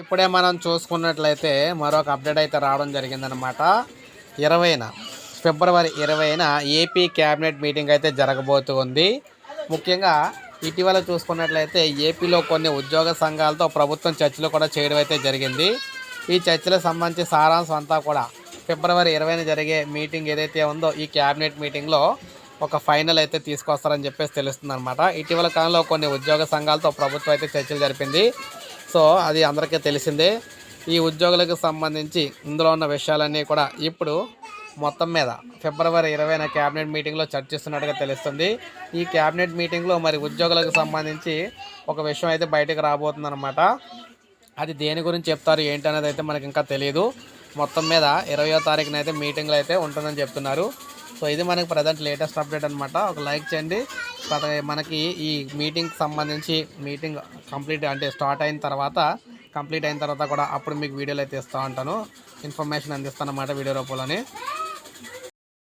ఇప్పుడే మనం చూసుకున్నట్లయితే మరొక అప్డేట్ అయితే రావడం జరిగిందనమాట ఇరవైన ఫిబ్రవరి ఇరవైన ఏపీ క్యాబినెట్ మీటింగ్ అయితే జరగబోతుంది. ముఖ్యంగా ఇటీవల చూసుకున్నట్లయితే ఏపీలో కొన్ని ఉద్యోగ సంఘాలతో ప్రభుత్వం చర్చలు కూడా చేయడం అయితే జరిగింది. ఈ చర్చలకు సంబంధించి సారాంశం అంతా కూడా ఫిబ్రవరి ఇరవైన జరిగే మీటింగ్ ఏదైతే ఉందో ఈ క్యాబినెట్ మీటింగ్లో ఒక ఫైనల్ అయితే తీసుకొస్తారని చెప్పేసి తెలుస్తుంది అనమాట ఇటీవల కాలంలో కొన్ని ఉద్యోగ సంఘాలతో ప్రభుత్వం అయితే చర్చలు జరిపింది. సో అది అందరికీ తెలిసిందే. ఈ ఉద్యోగులకు సంబంధించి ఇందులో ఉన్న విషయాలన్నీ కూడా ఇప్పుడు మొత్తం మీద ఫిబ్రవరి ఇరవైన క్యాబినెట్ మీటింగ్లో చర్చిస్తున్నట్టుగా తెలుస్తుంది. ఈ క్యాబినెట్ మీటింగ్లో మరి ఉద్యోగులకు సంబంధించి ఒక విషయం అయితే బయటకు రాబోతుందన్నమాట. అది దేని గురించి చెప్తారు ఏంటి అనేది అయితే మనకి ఇంకా తెలియదు మొత్తం మీద ఇరవయో తారీఖున అయితే మీటింగ్లు అయితే ఉంటుందని చెప్తున్నారు. సో ఇది మనకి ప్రజెంట్ లేటెస్ట్ అప్డేట్ అనమాట ఒక లైక్ చేయండి. మనకి ఈ మీటింగ్కి సంబంధించి మీటింగ్ కంప్లీట్ అంటే స్టార్ట్ అయిన తర్వాత కంప్లీట్ అయిన తర్వాత కూడా అప్పుడు మీకు వీడియోలు అయితే ఇస్తూ ఉంటాను. ఇన్ఫర్మేషన్ అందిస్తాను అన్నమాట వీడియో రూపంలోని.